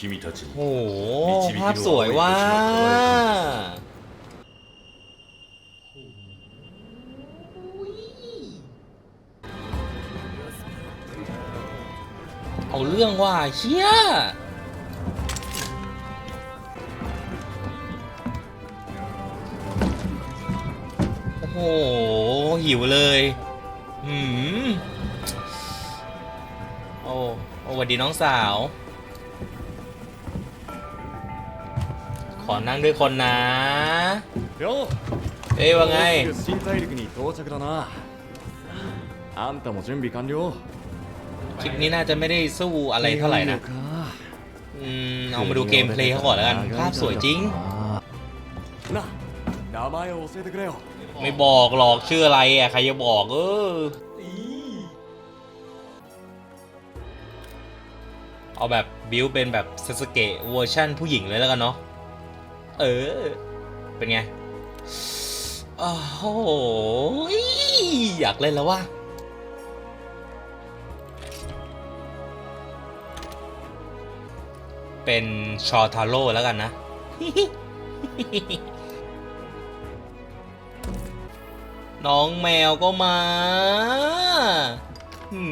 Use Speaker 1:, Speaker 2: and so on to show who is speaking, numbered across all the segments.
Speaker 1: 君たちに
Speaker 2: โอ้โหภาพสวยว่า เอาเรื่องว่าเฮียโอ้โห หิวเลยหืมโอ้โอ้สวัสดีน้องสาว อนั่งด้วยคนนะ
Speaker 3: よ
Speaker 2: เอ้ยว่าไง
Speaker 3: もうすぐ新大陸に到着だなあんたも準備完了
Speaker 2: คลิปนี้น่าจะไม่ได้สู้อะไรเท่าไหร่นะ
Speaker 3: いよいよか
Speaker 2: อืม เอามาดูเกมเพลย์เขาก่อนแล้วกัน ภาพสวยจริง
Speaker 3: な名前を教えてくれよ
Speaker 2: ไม่บอกหรอกชื่ออะไรอ่ะ ใครจะบอกเออ เอาแบบบิวเป็นแบบเซสเกะเวอร์ชั่นผู้หญิงเลยแล้วกันเนาะ เออ เป็นไงโอ้โหอยากเล่นแล้วว่ะเป็นชอทาโร่แล้วกันนะ น้องแมวก็มาหื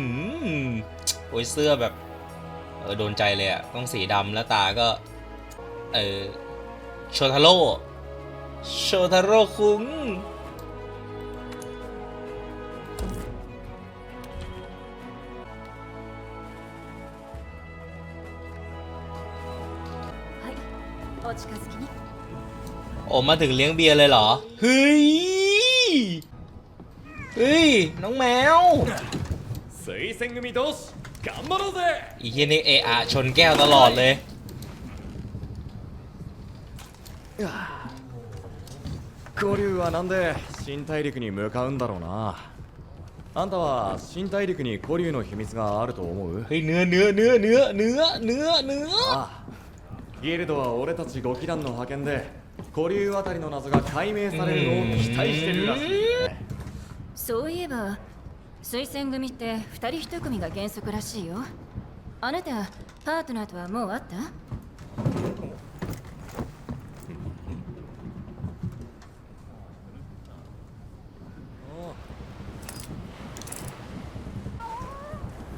Speaker 2: มโอ้ยเสื้อแบบ เออ โดนใจเลยอะต้องสีดำแล้วตาก็ เออ โชทาโร่โชทาโร่คุงโอ้มาถึงเลี้ยงเบียร์เลยเหรอ เฮ้ย เฮ้ย น้องแมว
Speaker 3: สีเซงมิโตสกัม
Speaker 2: มาโรเซอีเทนี่เออะชนแก้วตลอดเลย
Speaker 3: 古竜はなんで新大陸に向かうんだろうなあんたは新大陸に古竜の秘密があると思う
Speaker 2: เฮ้ย เนื้อเนื้อเนื้อเนื้อเนื้อเนื้อเนื้อ
Speaker 3: ああギルドは俺たち5機団の派遣で古竜あたりの謎が解明されるのを期待してるらしい、ね、
Speaker 4: そういえば推薦組って二人一組が原則らしいよあなたパートナーとはもう会った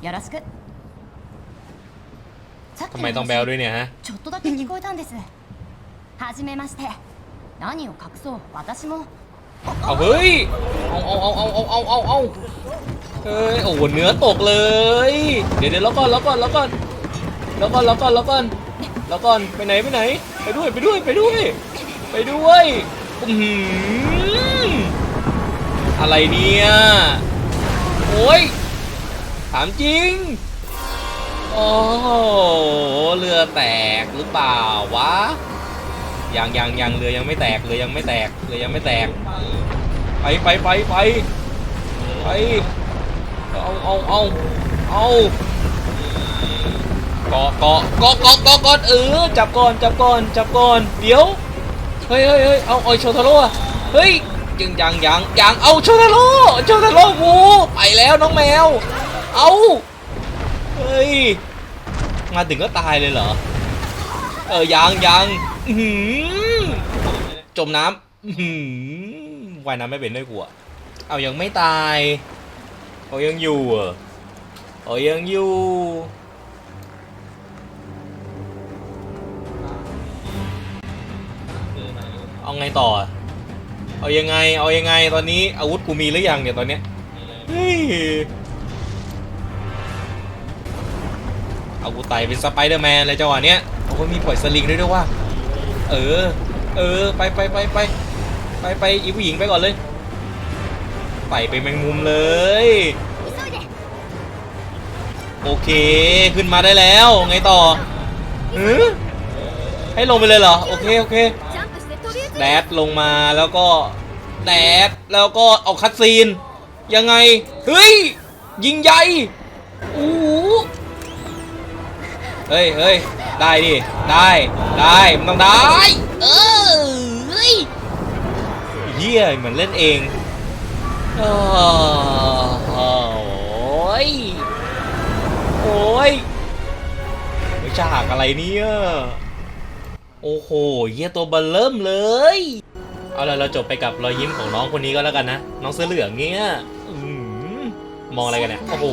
Speaker 4: よろしくさっき
Speaker 2: ทำไมต้องแบลด้วยเนี่ยฮะ
Speaker 5: ちょっとだけ聞こえたんですはじめまして何を隠そう私も
Speaker 2: เอาเฮ้ย เอาเอาเอาเอาเอาเอาเอาเอาเฮ้ย โอ้โหเนื้อตกเลย เดี๋ยวเดี๋ยวแล้วก่อนแล้วก่อนแล้วก่อนแล้วก่อนแล้วก่อนแล้วก่อนแล้วก่อนไปไหนไปไหน ไปด้วยไปด้วยไปด้วย ไปด้วยอือหืออะไรเนี่ย โอ้ย ถามจริง โอ้โหเรือแตกหรือเปล่าวะยังยังยังเรือยังไม่แตกเรือยังไม่แตกเรือยังไม่แตก ไปไปไปไปไปเอาเอาเอาเอาเกาะเกาะเกาะเกาะเกาะก่อนเออจับก่อนจับก่อนจับก่อนเดี๋ยวเฮ้ยเฮ้ยเฮ้ยเอาเอาโชทาโร่เฮ้ยยังยังยังยังเอาโชทาโร่โชทาโร่กูไปแล้วน้องแมว เอาเฮ้ย มาถึงก็ตายเลยเหรอ เออยังยังจมน้ำอื้อหือว่ายน้ำไม่เป็นด้วยกูอะเอายังไม่ตายเอายังอยู่เหรอเอายังอยู่เอาไงต่อ เอายังไง เอายังไงตอนนี้อาวุธกูมีหรือยังเนี่ยตอนเนี้ยเฮ้ย เอากูไต่เป็นสไปเดอร์แมนเลยจังหวะเนี้ยโอ้ยมีปล่อยสลิงด้วยด้วยว่าเออ เออ ไปไปไปไปไปไปอีผู้หญิงไปก่อนเลยไปไปแมงมุมเลย โอเค ขึ้นมาได้แล้ว ไงต่อให้ลงไปเลยเหรอ โอเค โอเค แดดลงมาแล้วก็ แดดแล้วก็ออกคัดซีน ยังไง เฮ้ย ยิงใหญ่อู้ เฮ้ยเฮ้ยได้ดิ ได้ได้มันต้องได้ เออเฮ้ยเฮียเหมือนเล่นเองโอ้ยโอ้ยโอ้ยฉากอะไรเนี่ยโอ้โหเฮียตัวเบลเริ่มเลย เอาละเราจบไปกับรอยยิ้มของน้องคนนี้ก็แล้วกันนะ น้องเสื้อเหลืองเนี่ยอื้อหือมองอะไรกันเนี่ย โอ้โห